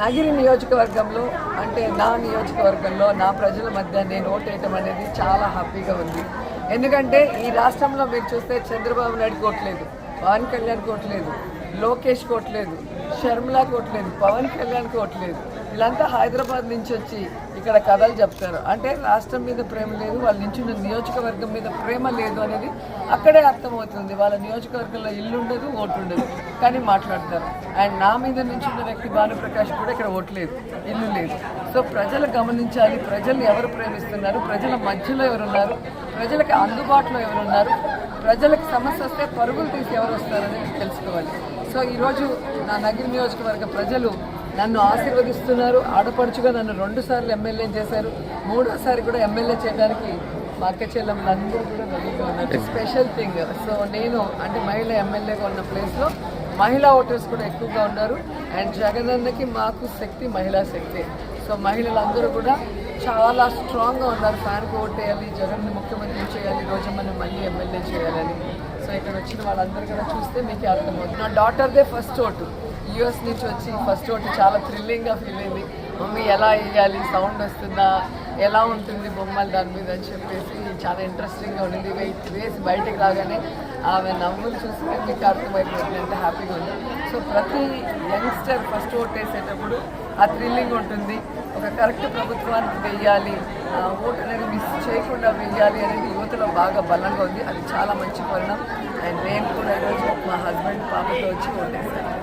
నగిరి నియోజకవర్గంలో అంటే నా నియోజకవర్గంలో నా ప్రజల మధ్య నేను ఓటేయటం అనేది చాలా హ్యాపీగా ఉంది. ఎందుకంటే ఈ రాష్ట్రంలో మీరు చూస్తే చంద్రబాబు నాయుడు కోట్లేదు. పవన్ కళ్యాణ్ కోట్లేదు లోకేష్ కోట్లేదు షర్మిలా కోట్లేదు పవన్ కళ్యాణ్ కోట్లేదు వీళ్ళంతా హైదరాబాద్ నుంచి వచ్చి ఇక్కడ కథలు చెప్తారు. అంటే రాష్ట్రం మీద ప్రేమ లేదు వాళ్ళ నుంచి ఉన్న నియోజకవర్గం మీద ప్రేమ లేదు అనేది అక్కడే అర్థమవుతుంది. వాళ్ళ నియోజకవర్గంలో ఇల్లు ఉండదు ఓటు ఉండదు. కానీ మాట్లాడతారు. అండ్ నా మీద నుంచి ఉన్న వ్యక్తి భానుప్రకాష్ కూడా ఇక్కడ ఓటు లేదు ఇల్లు లేదు. సో ప్రజలు గమనించాలి ప్రజలు ఎవరు ప్రేమిస్తున్నారు ప్రజల మధ్యలో ఎవరున్నారు ప్రజలకు అందుబాటులో ఎవరున్నారు ప్రజలకు సమస్య వస్తే పరుగులు తీసి ఎవరు వస్తారని తెలుసుకోవాలి. సో ఈరోజు నా నగిరి నియోజకవర్గ ప్రజలు నన్ను ఆశీర్వదిస్తున్నారు. ఆడపడుచుగా నన్ను రెండు సార్లు ఎమ్మెల్యే చేశారు. మూడోసారి కూడా ఎమ్మెల్యే చేయడానికి మా అక్క చెల్లెమ్మలందరూ కూడా రెడీగా స్పెషల్ థింగ్ సో నేను అంటే మహిళ ఎమ్మెల్యేగా ఉన్న ప్లేస్లో మహిళా ఓటర్స్ కూడా ఎక్కువగా ఉన్నారు. అండ్ జగనన్నకి మాకు శక్తి మహిళా శక్తి. సో మహిళలందరూ కూడా చాలా స్ట్రాంగ్గా ఉన్నారు. ఫ్యాన్కి ఓటేయాలి జగన్ని ముఖ్యమంత్రి చేయాలి రోజమ్మని మళ్ళీ ఎమ్మెల్యే చేయాలని. సో ఇక్కడ వచ్చిన వాళ్ళందరూ కూడా చూస్తే మీకు అర్థమవుతుంది. నా డాటర్దే ఫస్ట్ ఓటు. యూఎస్ నుంచి వచ్చి ఫస్ట్ ఓటు చాలా థ్రిల్లింగ్గా ఫీల్ అయింది. మమ్మీ ఎలా వేయాలి? సౌండ్ వస్తుందా? ఎలా ఉంటుంది బొమ్మలు దాని మీద అని చెప్పేసి చాలా ఇంట్రెస్టింగ్గా ఉండింది వెయిట్ వేసి బయటకు రాగానే ఆమె నవ్వులు చూస్తే మీకు అర్థమైపోతుంది ఎంత హ్యాపీగా ఉంది. సో ప్రతి యంగ్స్టర్ ఫస్ట్ ఓట్ వేసేటప్పుడు ఆ థ్రిల్లింగ్ ఉంటుంది. ఒక కరెక్ట్ ప్రభుత్వానికి వెయ్యాలి. ఆ ఓట్ అనేది మిస్ చేయకుండా వెయ్యాలి అనేది యువతలో బాగా బలంగా ఉంది. అది చాలా మంచి పరిణామం. అండ్ నేను కూడా ఈరోజు మా హస్బెండ్ పాపతో వచ్చి ఓటేసాను